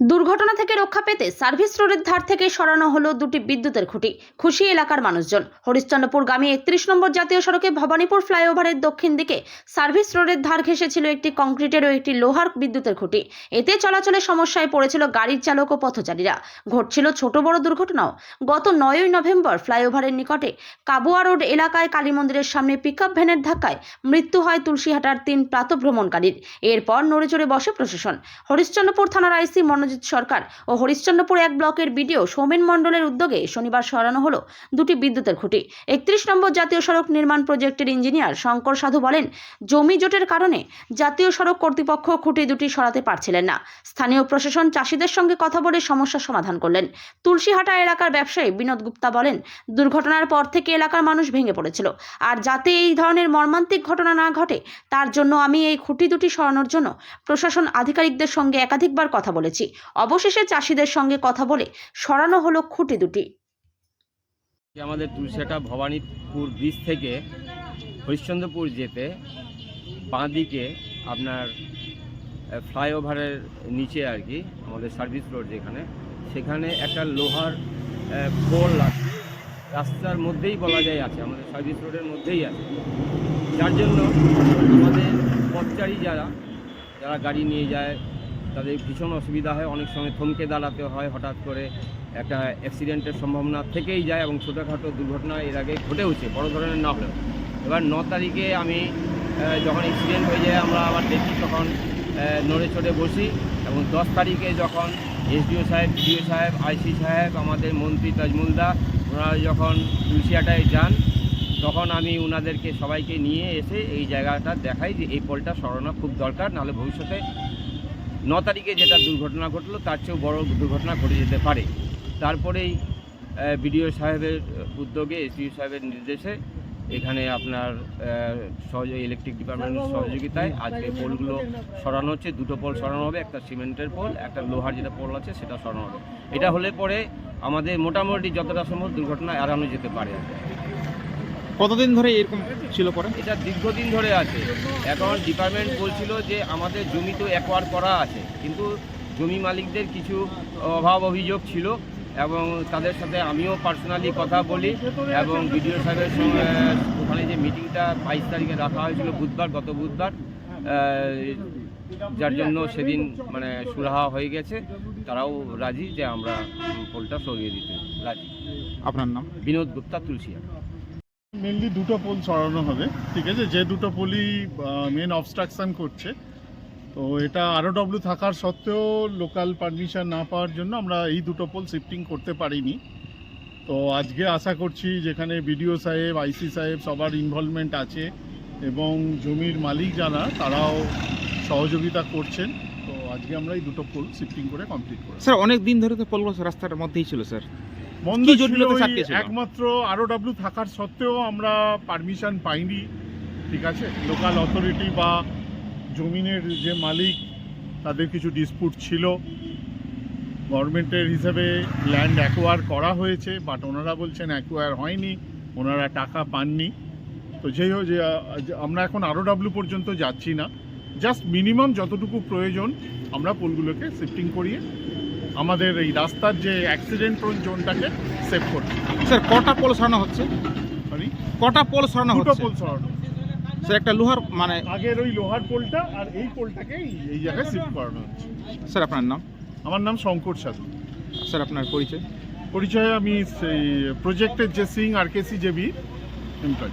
দুর্ঘটনা থেকে রক্ষা পেতে সার্ভিস রোডের ধার থেকে সরানো হলো দুটি বিদ্যুতের খুঁটি। খুশি এলাকার মানুষজন। হরিশ্চন্দ্রপুরগামী একত্রিশ নম্বর জাতীয় সড়কে ভবানীপুর ফ্লাইওভারের দক্ষিণ দিকে সার্ভিস রোডের ধার ঘেঁষে ছিল একটি কংক্রিটের ও একটি লোহার বিদ্যুতের খুঁটি। এতে চলাচলের সমস্যায় পড়েছিল গাড়ির চালক ও পথচারীরা। ঘটছিল ছোট বড় দুর্ঘটনাও। গত নয়ই নভেম্বর ফ্লাইওভারের নিকটে কাবুয়া রোড এলাকায় কালী মন্দিরের সামনে পিকআপ ভ্যানের ধাক্কায় মৃত্যু হয় তুলসীহাটার তিন প্রাতভ্রমণকারীর। এরপর নড়েচড়ে বসে প্রশাসন। হরিশ্চন্দ্রপুর থানার আইসি মনোজিৎ সরকার ও হরিশ্চন্দ্রপুর এক ব্লকের বিডিও সৌমেন মণ্ডলের উদ্যোগে শনিবার সরানো হলো দুটি বিদ্যুতের খুঁটি। একত্রিশ নম্বর জাতীয় সড়ক নির্মাণ প্রজেক্টের ইঞ্জিনিয়ার শঙ্কর সাধু বলেন, জমি জোটের কারণে জাতীয় সড়ক কর্তৃপক্ষ খুঁটি দুটি সরাতে পারছিলেন না। স্থানীয় প্রশাসন চাষিদের সঙ্গে কথা বলে সমস্যার সমাধান করলেন। তুলসীহাটা এলাকার ব্যবসায়ী বিনোদ গুপ্তা বলেন, দুর্ঘটনার পর থেকে এলাকার মানুষ ভেঙে পড়েছিল। আর যাতে এই ধরনের মর্মান্তিক ঘটনা না ঘটে, তার জন্য আমি এই খুঁটি দুটি সরানোর জন্য প্রশাসন আধিকারিকদের সঙ্গে একাধিকবার কথা বলেছি। অবশেষে চাষিদের সঙ্গে কথা বলে সরানো হলো খুঁটি দুটি। আমাদের তুলসিয়াটা ভবানীপুর ব্রিজ থেকে হরিশ্চন্দ্রপুর যেতে বাঁ দিকে আপনার ফ্লাইওভারের নিচে আর কি, আমাদের সার্ভিস রোড যেখানে, সেখানে একটা লোহার পোল আছে। রাস্তার মধ্যেই বলা যায় আছে, আমাদের সার্ভিস রোডের মধ্যেই আছে। যার জন্য আমাদের পথচারী যারা যারা গাড়ি নিয়ে যায় তাদের ভীষণ অসুবিধা হয়। অনেক সময় থমকে দাঁড়াতে হয় হঠাৎ করে। একটা অ্যাক্সিডেন্টের সম্ভাবনা থেকেই যায় এবং ছোটোখাটো দুর্ঘটনা এর আগে ঘটেওছে, বড় ধরনের না হলেও। এবার ন তারিখে আমি যখন অ্যাক্সিডেন্ট হয়ে যায়, আমরা আবার দেখি তখন নড়ে চড়ে বসি এবং দশ তারিখে যখন এসডিও সাহেব, ডিও সাহেব, আইসি সাহেব, আমাদের মন্ত্রী তাজমুলদা ওনারা যখন তুলসিয়াটায় যান, তখন আমি ওনাদেরকে সবাইকে নিয়ে এসে এই জায়গাটা দেখাই যে এই পোলটা সরানো খুব দরকার, নাহলে ভবিষ্যতে ন তারিখে যেটা দুর্ঘটনা ঘটলো তার চেয়েও বড় দুর্ঘটনা ঘটে যেতে পারে। তারপরেই বিডিও সাহেবের উদ্যোগে এসডিও সাহেবের নির্দেশে এখানে আপনার সহযোগী ইলেকট্রিক ডিপার্টমেন্টের সহযোগিতায় আজকে পোলগুলো সরানো হচ্ছে দুটো পোল সরানো হবে একটা সিমেন্টের পোল একটা লোহার যেটা পোল আছে সেটা সরানো হবে। এটা হলে পরে আমাদের মোটামুটি যতটা সম্ভব দুর্ঘটনা এড়ানো যেতে পারে। কতদিন ধরে এরকম ছিল পরে? এটা দীর্ঘদিন ধরে আছে। এখন ডিপার্টমেন্ট বলছিল যে আমাদের জমি তো অ্যাকোয়ার করা আছে কিন্তু জমি মালিকদের কিছু অভাব অভিযোগ ছিল এবং তাদের সাথে আমিও পার্সোনালি কথা বলি এবং বিডিও সাহেবের সঙ্গে ওখানে যে মিটিংটা বাইশ তারিখে রাখা হয়েছিল বুধবার গত বুধবার যার জন্য সেদিন মানে সুরাহা হয়ে গেছে। তারাও রাজি যে আমরা পোলটা সরিয়ে দিতে রাজি। আপনার নাম? বিনোদ গুপ্তা তুলসিয়া মেনলি দুটো পোল সরানো হবে, ঠিক আছে? যে দুটো পোলই মেন অবস্ট্রাকশন করছে। তো এটা আরও ডব্লিউ থাকার সত্ত্বেও লোকাল পারমিশন না পাওয়ার জন্য আমরা এই দুটো পোল শিফটিং করতে পারিনি। তো আজকে আশা করছি যেখানে বিডিও সাহেব আইসি সাহেব সবার ইনভলভমেন্ট আছে এবং জমির মালিক যারা, তারাও সহযোগিতা করছেন। তো আজকে আমরা এই দুটো পোল শিফটিং করে কমপ্লিট করি স্যার, অনেক দিন ধরে তো পোলগুলো রাস্তার মধ্যেই ছিল, স্যার। কি ছিল জটিলতা ওই একমাত্র আরও ডাব্লিউ থাকার সত্ত্বেও আমরা পারমিশন পাইনি ঠিক আছে? লোকাল অথরিটি বা জমিনের যে মালিক তাদের কিছু ডিসপুট ছিল। গভর্নমেন্টের হিসেবে ল্যান্ড অ্যাকোয়ার করা হয়েছে বাট ওনারা বলছেন অ্যাকোয়ার হয়নি ওনারা টাকা পাননি। তো যেই হোক যে যে আমরা এখন আরও ডাব্লিউ পর্যন্ত যাচ্ছি না। জাস্ট মিনিমাম যতটুকু প্রয়োজন আমরা পোলগুলোকে শিফটিং করিয়ে আমাদের এই রাস্তার যে অ্যাক্সিডেন্ট জোনটাকে সেভ করছি স্যার কটা পোল সরানো হচ্ছে? সরি কটা পোল সরানো হচ্ছে? পোল সরানো। স্যার একটা লোহার মানে আগের ওই লোহার পোলটা আর এই পোলটাকে এই- জায়গায় শিফট করানো হচ্ছে। স্যার আপনার নাম? আমার নাম শঙ্কর সাধু। স্যার আপনার পরিচয়? পরিচয়ে আমি সেই প্রজেক্টের যে সিং আর কেসি জেবি এমপ্লয়